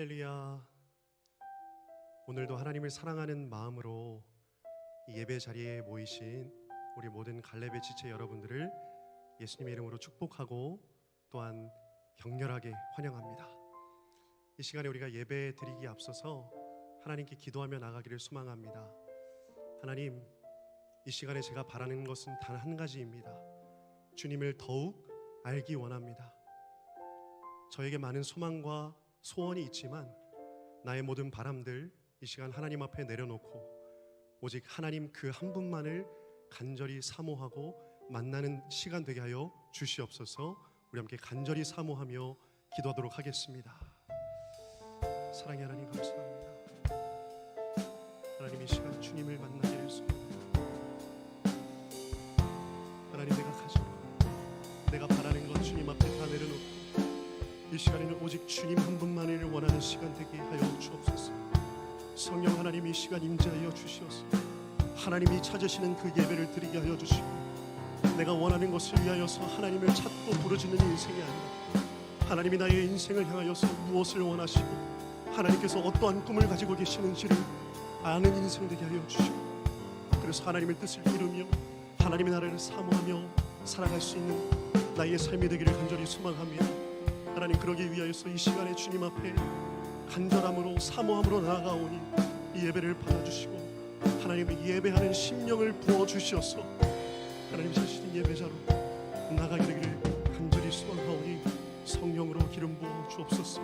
할렐루야. 오늘도 하나님을 사랑하는 마음으로 이 예배 자리에 모이신 우리 모든 갈렙의 지체 여러분들을 예수님의 이름으로 축복하고 또한 격렬하게 환영합니다. 이 시간에 우리가 예배 드리기 앞서서 하나님께 기도하며 나가기를 소망합니다. 하나님, 이 시간에 제가 바라는 것은 단 한 가지입니다. 주님을 더욱 알기 원합니다. 저에게 많은 소망과 소원이 있지만 나의 모든 바람들 이 시간 하나님 앞에 내려놓고 오직 하나님 그 한 분만을 간절히 사모하고 만나는 시간 되게 하여 주시옵소서. 우리 함께 간절히 사모하며 기도하도록 하겠습니다. 사랑의 하나님 감사합니다. 하나님 이 시간 주님을 만나기를 소원합니다. 하나님 내가 가지고 내가 바라는 것 주님 앞에 다 내려놓고 이 시간에는 오직 주님 한 분만을 원하는 시간 되게 하여 주옵소서. 성령 하나님 이 시간 임재하여 주시옵소서. 하나님이 찾으시는 그 예배를 드리게 하여 주시고 내가 원하는 것을 위하여서 하나님을 찾고 부르짖는 인생이 아니라 하나님이 나의 인생을 향하여서 무엇을 원하시고 하나님께서 어떠한 꿈을 가지고 계시는지를 아는 인생 되게 하여 주시고 그래서 하나님의 뜻을 이루며 하나님의 나라를 사모하며 살아갈 수 있는 나의 삶이 되기를 간절히 소망합니다. 하나님 그러기 위하여서 이 시간에 주님 앞에 간절함으로 사모함으로 나아가오니 이 예배를 받아주시고 하나님의 예배하는 심령을 부어 주시어서 하나님 자신의 예배자로 나가게 되기를 간절히 소망하오니 성령으로 기름 부어 주옵소서.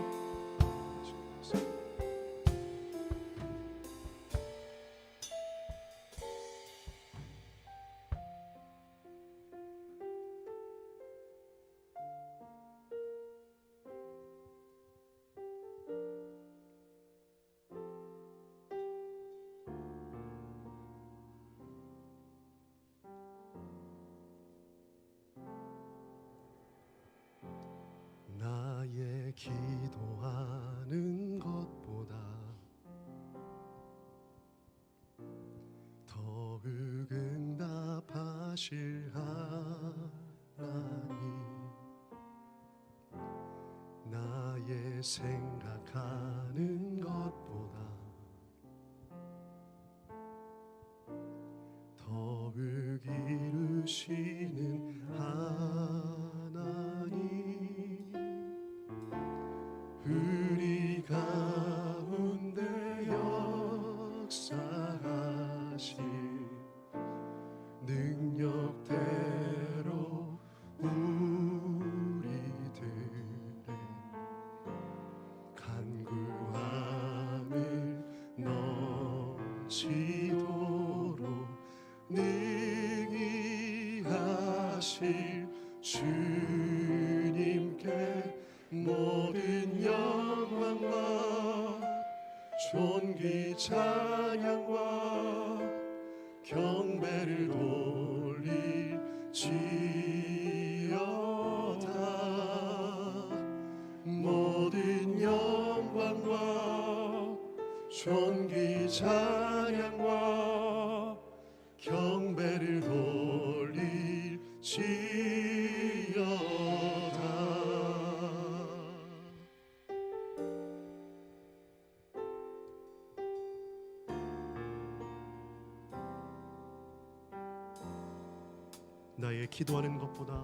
하실 하나님 나의 생 경 기도하는 것보다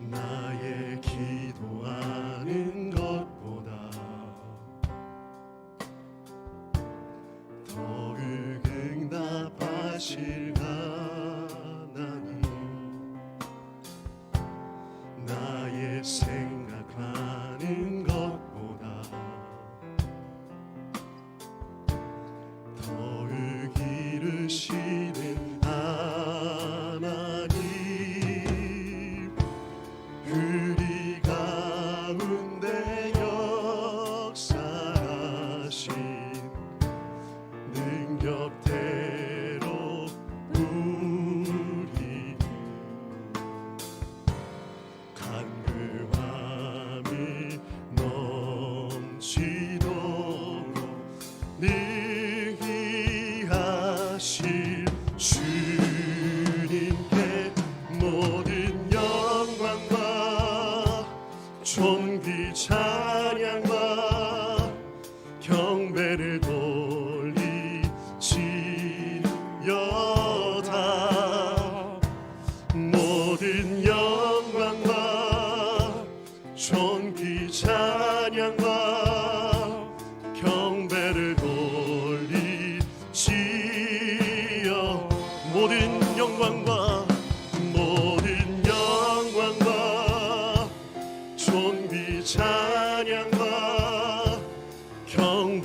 나의 기도하는 것보다 더욱 응답하실 Yeah.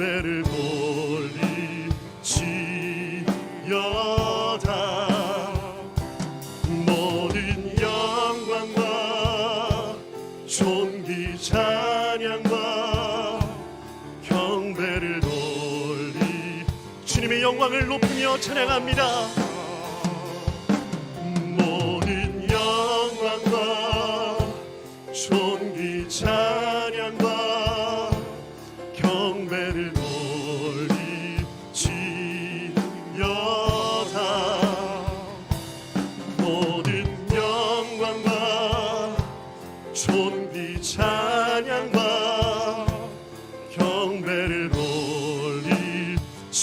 경배를 돌리지여다 모든 주님의 영광을 높이며 찬양합니다 경배를 올리지어.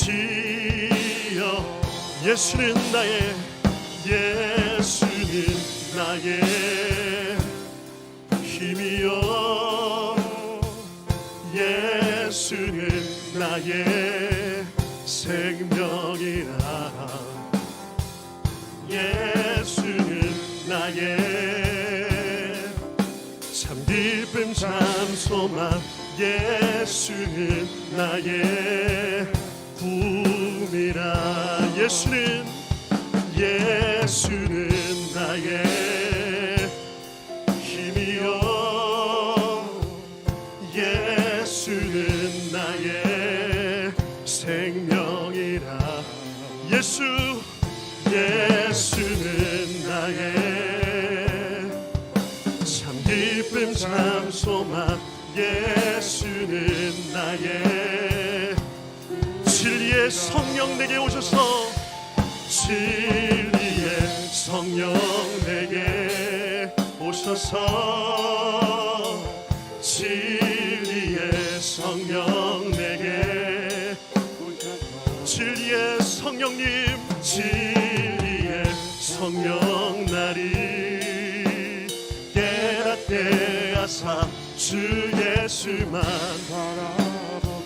예수는 나의 예수는 나의 힘이여 예수는 나의 생명이라. 예수는 나의 참 기쁨 참 소망 예수는 나의 꿈이라. 예수는 예수는 나의 힘이여. 예수는 나의 생명이라. 예수 예수는 나의 참 기쁨 참 소망 예수는 나의 진리의 성령 내게 오셔서 진리의 성령 내게 오셔서 진리의 성령 내게 진리의 성령님 진리의 성령 나리 깨닫게 하사 주 예수만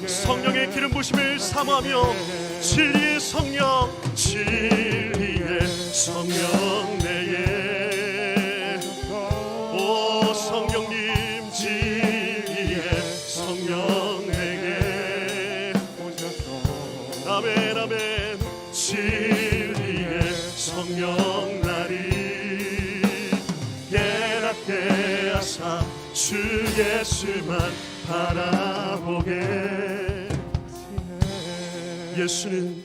성령의 기름 부심을 사모하며 진리의 성령 진리의 성령 내게 오 성령님 진리의 성령 내게. 아멘 아멘. 진리의 성령 나리. 깨닫게 하사 주 예수만 바라보게. 예수는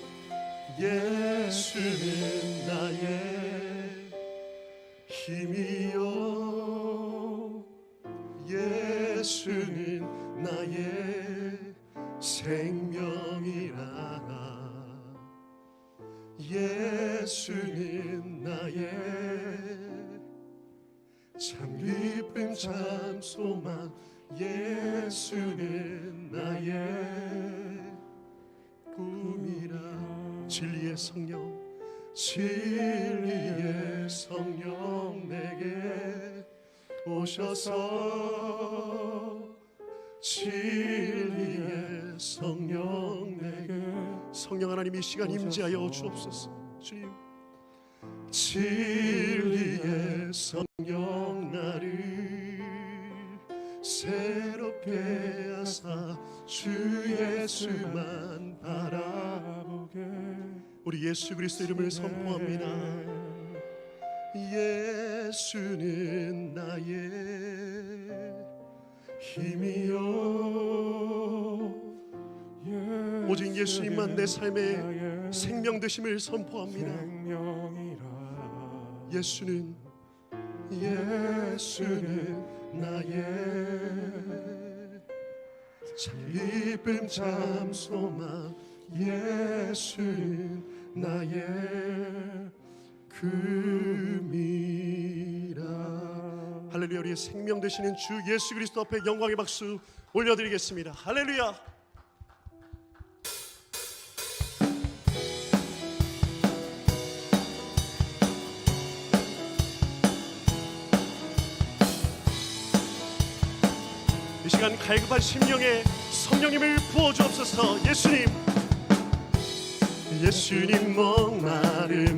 예수는 나의 힘이요. 예수는 나의 생명이라. 예수는 참 소망 예수는 나의 꿈이라. 진리의 성령 진리의 성령 내게 오셔서 진리의 성령 내게 성령 하나님 이 시간 임재하여 주옵소서. 주님 진리의 성령 나를 새롭게 하사 주 예수만 바라보게. 우리 예수 그리스도 이름을 선포합니다. 예수는 나의 힘이요. 오직 예수님만 내 삶의 생명 되심을 선포합니다. 예수는 예수는 나의 참 기쁨 참 소망 예수는 나의 금이라. 할렐루야 우리의 생명 되시는 주 예수 그리스도 앞에 영광의 박수 올려드리겠습니다. 할렐루야 이 시간 갈급한 심령에 성령님을 부어주옵소서. 예수님. 예수님 목마릅니다.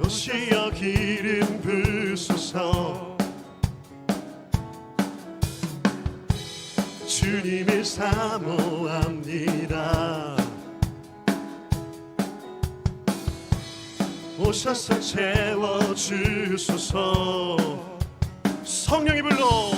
오시여 기름 부소서 주님을 사모합니다. 오셔서 채워주소서. 성령이 불러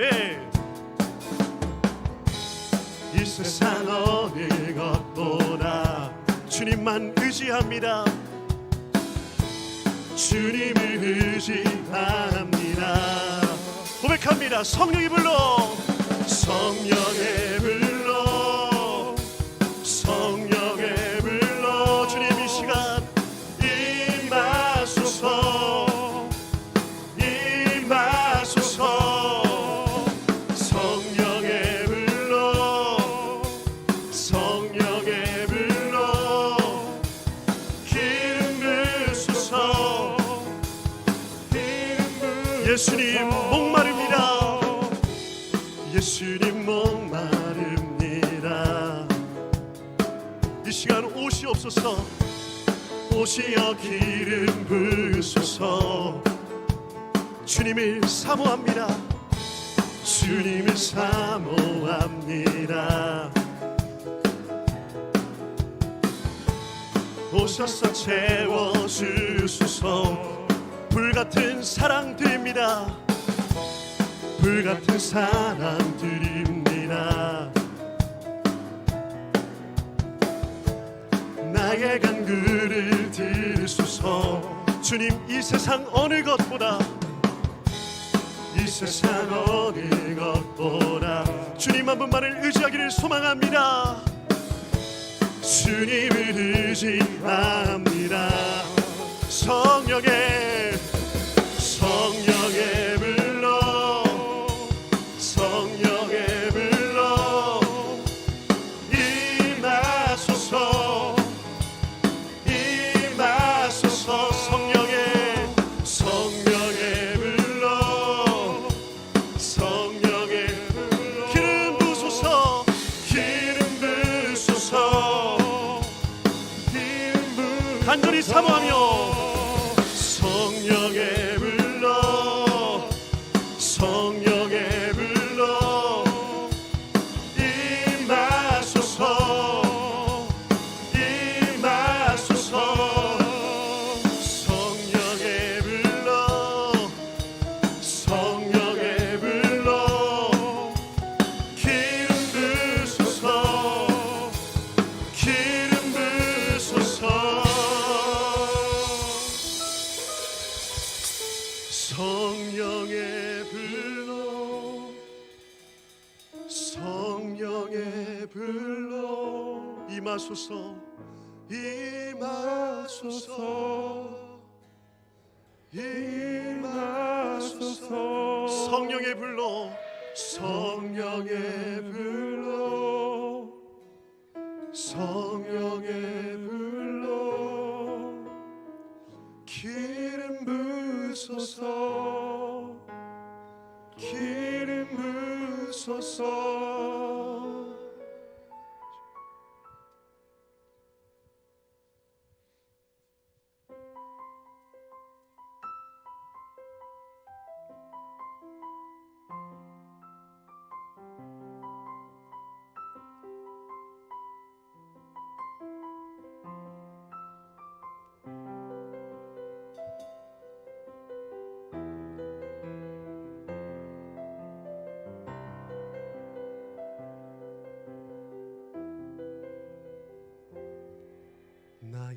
아멘. 이 세상 어느 것보다 주님만 의지합니다. 주님을 의지합니다. 고백합니다. 성령이 불러 성령의 불러 예수님 목마릅니다. 이 시간 옷이 없어서 옷이여 기름 부소서. 주님을 사모합니다. 주님을 사모합니다. 오셔서 채워주소서. 불같은 사랑 드립니다 불같은 사랑 드립니다. 나의 간구를 들으소서. 주님 이 세상 어느 것보다? 이 세상 어느 것보다? 주님 한 분만을 의지하기를 소망합니다. 주님을 의지합니다. 성령의 성령의 불러 성령의 불러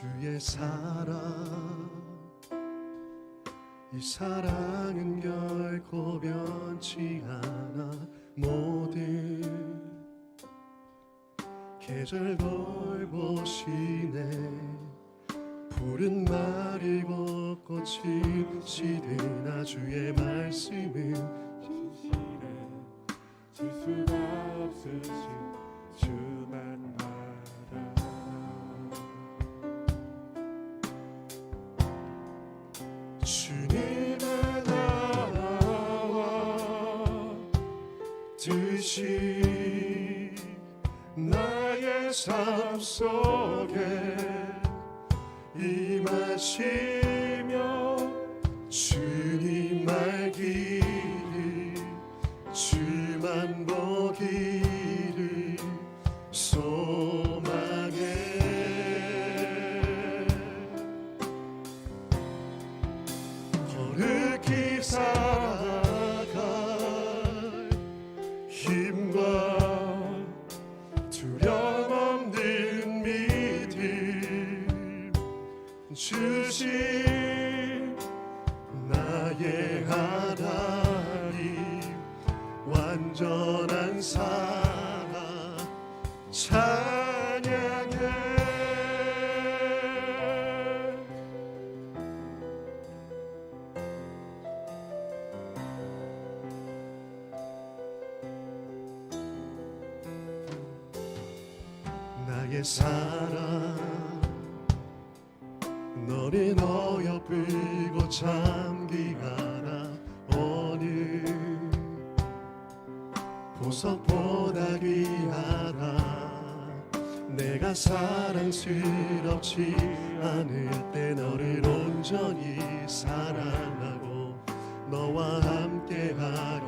주의 사랑. 이 사랑은 결코 변치 않아. 모든 계절 돌보시네. 푸른 마르고 꽃이 시드나 주의 말씀은 진실에 질 수가 없으신 삶 속에 임하시며 주님 말기를 주만 보 사랑. 너를 어여쁘고 참기하나 어느 보석보다 귀하다. 내가 사랑스럽지 않을 때 너를 온전히 사랑하고 너와 함께하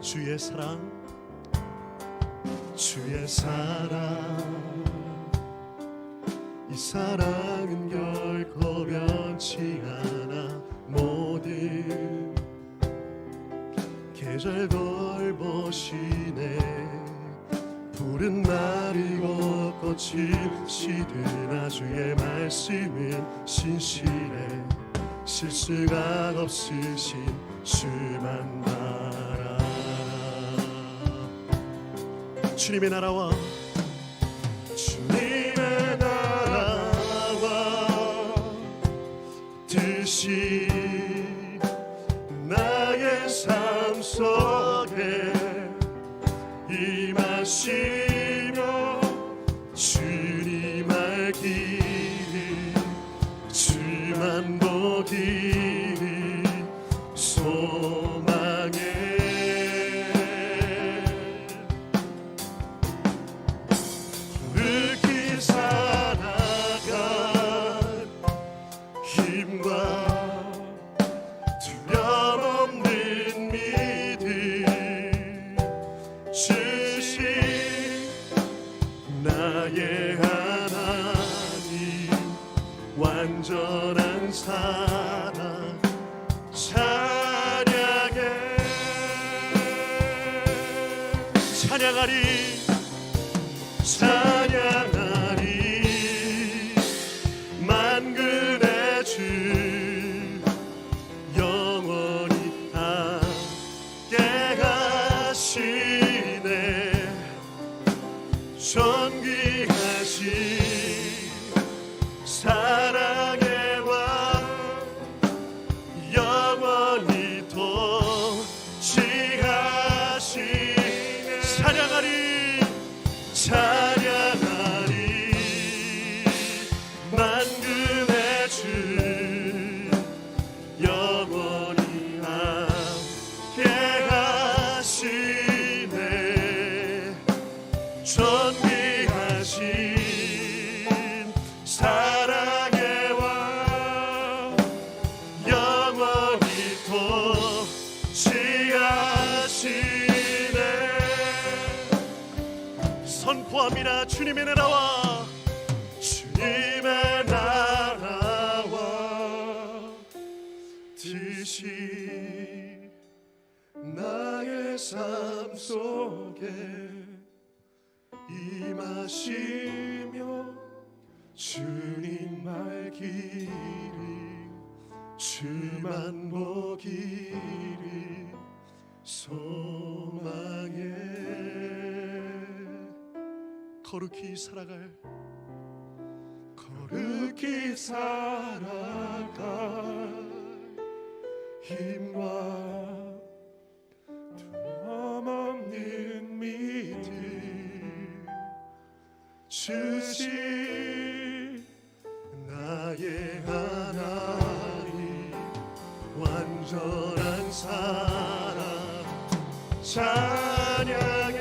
주의 사랑 주의 사랑. 이 사랑은 결코 변치 않아. 모든 계절 돌보시네. 푸른 마르고 꽃이 시드나 주의 말씀은 신실해. 실수가 없으신 바 주님의 나라와 주님의 나라와 뜻이 나의 삶 속에 임하시 찬양하리. 찬양 주만 보기를 소망해 거룩히 살아갈 거룩히 살아갈 힘과 두려움없는 믿음 주시 나의 완전한 사랑 찬양해.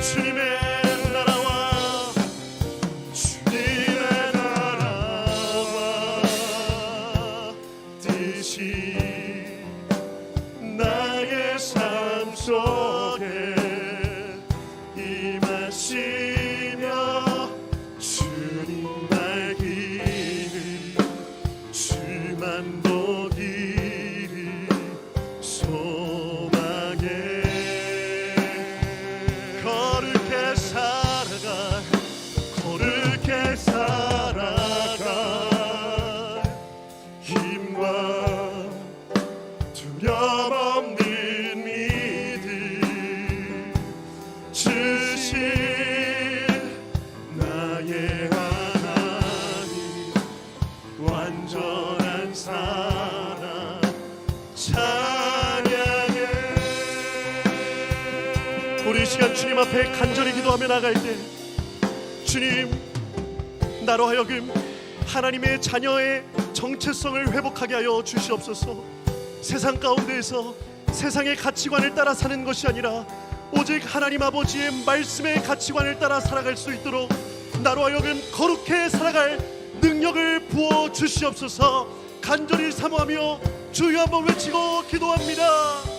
주님의 나라와 주님의 나라와 뜻이 완전한 사랑 찬양해. 우리 이 시간 주님 앞에 간절히 기도하며 나갈 때 주님 나로 하여금 하나님의 자녀의 정체성을 회복하게 하여 주시옵소서. 세상 가운데에서 세상의 가치관을 따라 사는 것이 아니라 오직 하나님 아버지의 말씀의 가치관을 따라 살아갈 수 있도록 나로 하여금 거룩해 살아갈 능력을 부어 주시옵소서 간절히 사모하며 주여 한번 외치고 기도합니다.